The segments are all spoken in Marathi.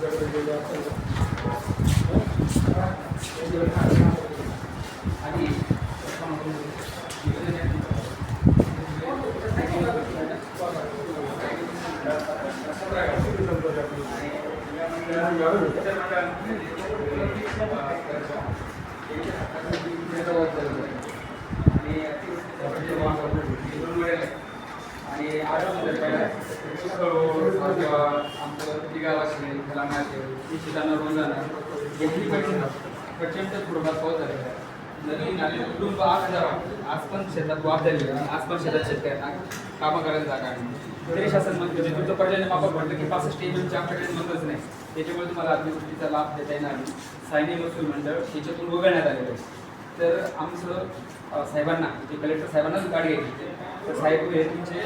Gracias. आणि आमचं तिघा असेल त्याला मॅच शेतांना रोजाना याची पण प्रचंड स्वरूपात पाऊस झालेला आहे. नदी नाले कुटुंब आठ हजार आज पण शेतात वाद झालेली आहे आज पण शेतात शेतकऱ्यांना कामं करायला जागा नाही तरी शासन म्हणते जे तुमचं पर्याय माफक म्हटलं की पासष्ट एमएमची आमच्याकडे नोंदच नाही. त्याच्यामुळे तुम्हाला अतिवृष्टीचा लाभ देता येणार नाही. सायनी महसूल मंडळ याच्यातून वगळण्यात आलेलं आहे. तर आमचं साहेबांना जे कलेक्टर साहेबांनाच गाडी घ्यायची तर साहेब हे तुमचे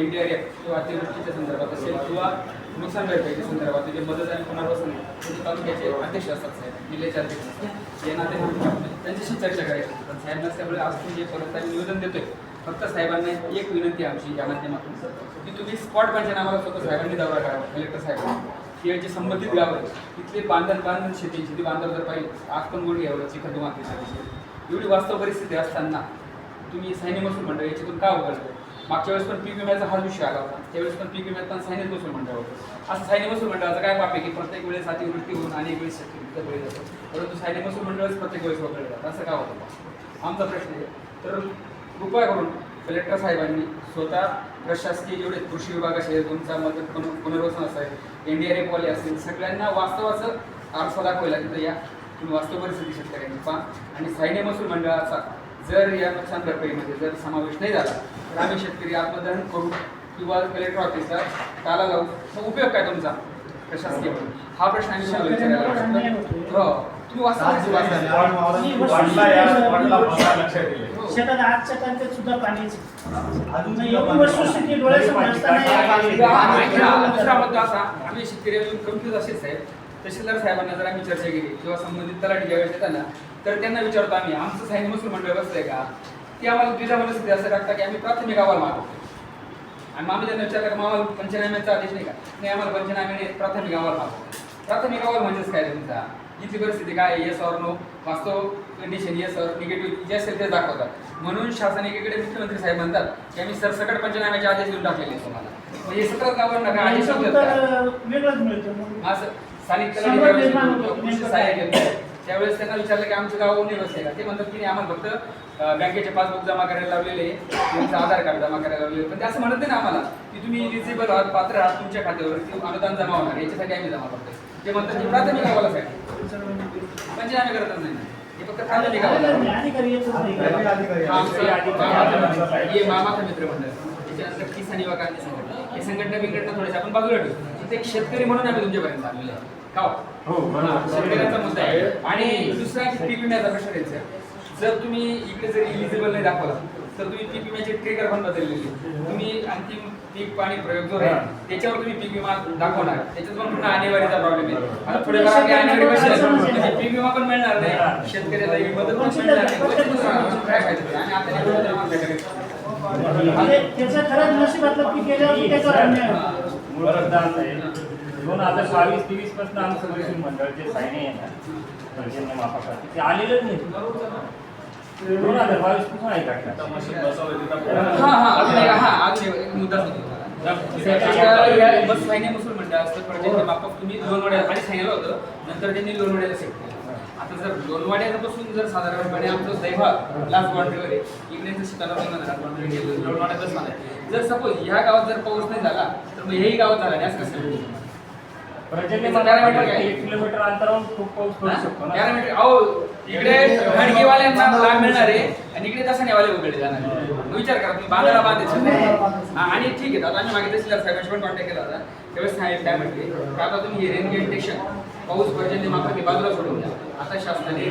एन डी आर एफ किंवा अतिवृष्टीच्या संदर्भात असेल किंवा नुकसान भरपाईच्या संदर्भात जे मदत आणि पुनर्वसन म्हणजे तालुक्याचे अध्यक्ष असतात साहेब जिल्ह्याचे अध्यक्ष असतात. या नाते त्यांच्याशी चर्चा करायची पण साहेब नसल्यामुळे आज तुम्ही जे परत आम्ही निवेदन देतोय फक्त साहेबांना एक विनंती आमची या माध्यमातून. की तुम्ही स्पॉट पंचनामाला स्वतः साहेबांनी दौरा करावा कलेक्टर साहेबांनी. की जे संबंधित गाव आहे तिथले बांधण बांधण शेती शेती बांधव जर पाहिजे आज पण गोडी घ्यावं चिखल मातीसाठी एवढी वास्तव परिस्थिती असताना तुम्ही सैन्य महसूल मंडळ याच्यातून का उघडलं? मागच्या वेळेस पण पीक विम्याचा हा विषय आला होता. त्यावेळेस पण पीक विम्यात पण सैन्य महसूल मंडळ होतं. असं सैन्य महसूल मंडळाचं काय बाप आहे की प्रत्येक वेळेस अतिवृष्टी होऊन अनेक वेळेस शक्य बळी जातो. परंतु सैन्य महसूल मंडळच प्रत्येक वेळेस वगळलं जातं. असं का होतं? आमचा प्रश्न आहे. तर कृपया करून कलेक्टर साहेबांनी स्वतः प्रशासकीय जेवढे कृषी विभाग असेल तुमचा मदत पुनर्वसन असेल एन डी आर एफ वाले असतील सगळ्यांना वास्तवाचं आरसा दाखवायला तिथं या. तुम्ही वास्तव परिस्थिती शेतकऱ्यांची पहा. आणि सैन्य महसूल मंडळाचा जर या नुकसान भरपाईमध्ये जर समावेश नाही झाला तर आम्ही शेतकरी आत्मदहन करू किंवा कलेक्टर ऑफिसला ताला लावू. मग उपयोग काय तुमचा? प्रशासकीय? हा प्रश्न आम्ही. हो. तुम्ही हो. शेतात आजच्या तारखेत सुद्धा पाणीच एवढी वस्तुस्थिती डोळ्यासमोर असताना दुसरा मुद्दा असा. आम्ही शेतकरी कन्फ्युज असेल साहेब. तहसीलदार साहेबांना जर आम्ही चर्चा केली किंवा संबंधित तलाठी ज्यावेळेस येतात ना तर त्यांना विचारतो आम्ही आमचं सैन्य महसूल मंडळ बसलंय का? की आम्हाला द्विधा मनस्थिती असं टाकता की आम्ही प्राथमिक अहवाल मागतो. आणि आम्ही त्यांना विचारलं की मग आम्हाला पंचनाम्याचा आदेश नाही का? नाही आम्हाला पंचनाम्याने प्राथमिक अहवाल मागतो. प्राथमिक अहवाल म्हणजेच काय तुमचा? इथली परिस्थिती काय येस ऑर नो वास्तव कंडिशन येस ऑर निगेटिव्ह जे असेल ते दाखवतात. म्हणून शासन एकीकडे मुख्यमंत्री साहेब म्हणतात की आम्ही सरसकट पंचनाम्याचे आदेश देऊन टाकलेले तुम्हाला. म्हणजे सतरा गावांना काय आदेश. असं स्थानिक तलाठी निर्माण होतो. कृषी त्यावेळेस त्यांना विचारलं की आमचं गाव नाही बसले का ते म्हणतात की नाही, आम्हाला फक्त अं, बँकेचे पासबुक जमा करायला लावलेले तुमचं आधार कार्ड जमा करायला लावलेले पण ते असं म्हणत नाही ना आम्हाला की तुम्ही इलिजिबल आहात पात्र आहात तुमच्या खात्यावर अनुदान जमा होणार याच्यासाठी आम्ही जमा करतोय ते म्हणतात की प्राथमिक अहवालासाठी म्हणजे आम्ही करतच नाही. हे फक्त प्राथमिक अहवाल अधिकारी येतच नाही. हे मामाचा मित्र मंडळ त्याच्यानंतर किसान युवा क्रांती संघटना हे संघटना बिघटना थोडेसे आपण बाजूला ठेवू इथे एक शेतकरी म्हणून आम्ही तुमच्यापर्यंत आलेलो आहे का हो? शेतकऱ्याचा मुद्दा आहे आणि दुसरा पीक विम्याचा प्रश्न आहे. जर तुम्ही इकडे जर इलिजिबल नाही दाखवला तर तुम्ही पीक विम्याचे ट्रिगर पण बदललेले. तुम्ही अंतिम पीक पाणी प्रयोग जो आहे त्याच्यावर तुम्ही पीक विमा दाखवणार त्याच्यात पण पुन्हा आणेवारीचा प्रॉब्लेम आहे आता पुढे आणेवारी आहे? म्हणजे पीक विमा पण मिळणार नाही शेतकऱ्याला ही मदत पण मिळणार नाही क्वचितच काय फायदा? आणि आता? म्हणजे त्याचं खरंच नशिबातलं पीक गेल्यावर त्याच्यावर दोन हजार बावीस तेवीसपासून आमचं महसूल मंडळ जे सायने पर्जन्य मापासाठी ते आलेलंच नाही. दोन हजार बावीसपासून आहे का? बस मुसल मंडळ असतं तुम्ही लोणवाड्या आधी सांगितलं होतं नंतर त्यांनी लोणवाड्याला सेट केलं. आता जर लोणवाड्यापासून जर साधारणपणे आमचं लास्ट बाउंड्रीवर आहे इकडे लास्ट बाउंड्री गेलं लोणवाड्यातच मला जर सपोज ह्या गावात जर पाऊस नाही झाला तर मग हेही गावात झाला नाही असं कसं? पर्जन्य काय? एक किलोमीटर अंतरावर खूप पाऊस पडू शकतो ना. यार अहो इकडे खडकीवाल्यांना लाभ मिळणार आहे आणि इकडे दसण्यावाले उघडले जाणार आहे. मग विचार करा तुम्ही बांधायला बांधायचं. हा, आणि ठीक आहे आता आम्ही मागे तहसीलदार साहेबांशी पण कॉन्टॅक्ट केला होता त्यावेळेस साहेब काय म्हटले की आता तुम्ही हे रेन इंटेक्शन पाऊस पर्जन्य माफक हे बाजूला सोडून द्या. आता शासनाने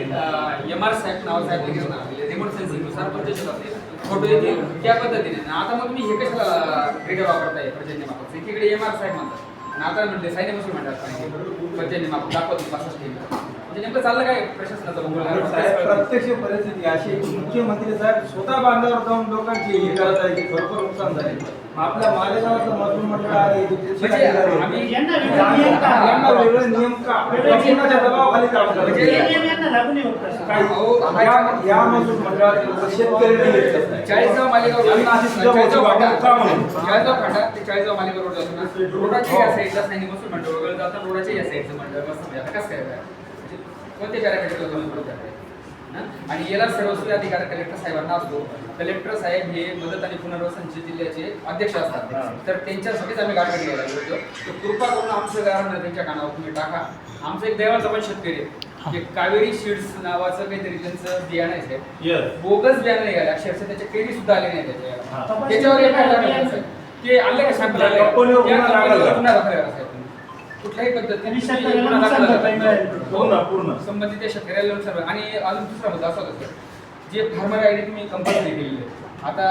एम आर साहेब नावाचं ऍप्लिकेशन आणले रिमोट सेन्सिंगनुसार असते फोटो येतील त्या पद्धतीने. आता मग तुम्ही हे कशाला ट्रिगर वापरताय पर्जन्य माफक एकीकडे एम आर साहेब म्हणतात. आणि आता म्हणते सायने मसूर म्हणतात पर्जन्य माफक दाखवतो पासष्ट म्हणजे नेमकं चाललं काय प्रशासनाचं प्रत्यक्ष परिस्थिती अशी मुख्यमंत्री साहेब स्वतः बांधावर जाऊन लोकांची हे करत आहे की भरपूर नुकसान झाले आपल्या मालेगावाचं महसूल मंडळ आहे म्हणजे यांना वेगळे नियम का? कोणाच्या दबावाखाली काम हे म्हणजे- या मंडळात शेतकरी. चाळीसगाव मालेगाव चाळीसगाव फाटा ते चाळीसगाव मालेगाव रोड जातो ना रोडाच्या या साईडला सैनिक बसून मंडळ वगैरे जातात रोडाच्या या साईडचं मंडळ बस म्हणजे आता कसं काय? म्हणजे कोणते? हं? आणि याला सर्वस्वी अधिकार कलेक्टर साहेबांना असतो. कलेक्टर साहेब हे मदत आणि पुनर्वसनचे जिल्ह्याचे अध्यक्ष असतात. तर त्यांच्यासाठीच आम्ही गाठा घ्यायला होतो. तर कृपा करून आमचं गारण त्यांच्या कानावर तुम्ही टाका. आमचं एक देवाचा पण शेतकरी आहे. की कावेरी सीड्स नावाचं काहीतरी त्यांचं बियाणं आहे. बोगस बियाणं निघाले अक्षरशः त्याच्या केळी सुद्धा आले नाही. त्याच्यावर साहेब? ते आणलं का सॅम्पल आलं का? गुन्हा दाखल कुठल्याही पद्धतीने शेतकऱ्याला गुन्हा दाखल नुकसान भरपाई करा. मिळेल. पूर्ण पूर्ण संबंधित त्या शेतकऱ्याला नुकसान. आणि अजून दुसरा मुद्दा असा होता सर जे फार्मर आय डी तुम्ही कंपल्सरी केलेली आहे आता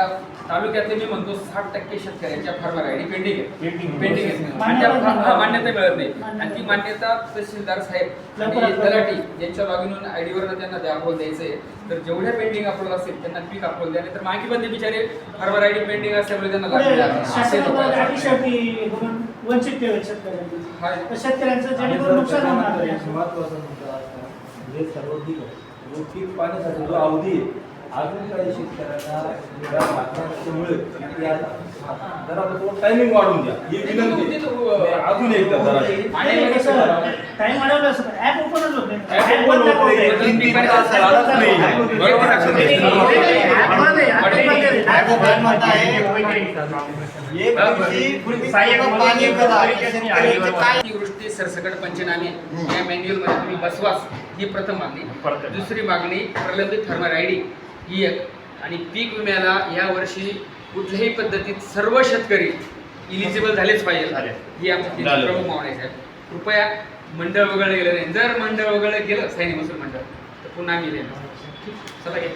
तालुक्यातले मी म्हणतो साठ टक्के शेतकऱ्यांच्या फार्मर आय डी पेंडिंग आहे Pending आहे. पेंडिंग आहे आणि मान्यता त्या- मिळत हा, नाही. मान्यता मिळत नाही मान्यता आणि ती मान्यता तहसीलदार साहेब आणि. तलाठी यांच्या लॉगिन आय डीवर त्यांना ते अप्रूव्हल द्यायचं आहे तर जेवढ्या पेंडिंग अप्रूव्हल असतील त्यांना पीक अप्रूव्हल द्या तर मागे पण ते बिचारे फार्मर आय डी पेंडिंग असल्यामुळे त्यांना पुढे वंचित ठेवेल शेतकऱ्यांनी. तर शेतकऱ्यांचं जेणेकरून नुकसान होणार नाही. महत्त्वाचा मुद्दा असा, हे सर्व दिलं जो पीक पाण्यासाठी जो अवधी आहे, अजून काही शेतकऱ्यांना जरा तो टायमिंग वाढून द्या ही विनंती आहे. अजून एकदा जरा टाइम वाढवलं असं ऍप ओपनच होत नाही App App open बंद होत नाही. दाखवतंय. तीन पीक App चालत बंद नाही. दाखवतंय. बरोबर आहे. नाही, नाही, नाही, नाही, App बंद आहे, App बंद आहे. App open एक दिवशी पूर्वी सहाय्यक पाणी म्हणून करा तरी त्यांनी आलेलं काय अतिवृष्टी सरसकट पंचनामे या मॅन्युअलमध्ये तुम्ही बसवास ही प्रथम मागणी. दुसरी मागणी प्रलंबित फार्मर आय डी ही एक आणि पीक विम्याला या वर्षी कुठल्याही पद्धतीत सर्व शेतकरी इलिजिबल झालेच पाहिजे. झाले. ही आमची. प्रमुख मागणी आहे साहेब. कृपया मंडळ वगळलं गेलं नाही. जर मंडळ वगळलं गेलं सैनिक महसूल मंडळ तर पुन्हा आम्ही देणार चला घे.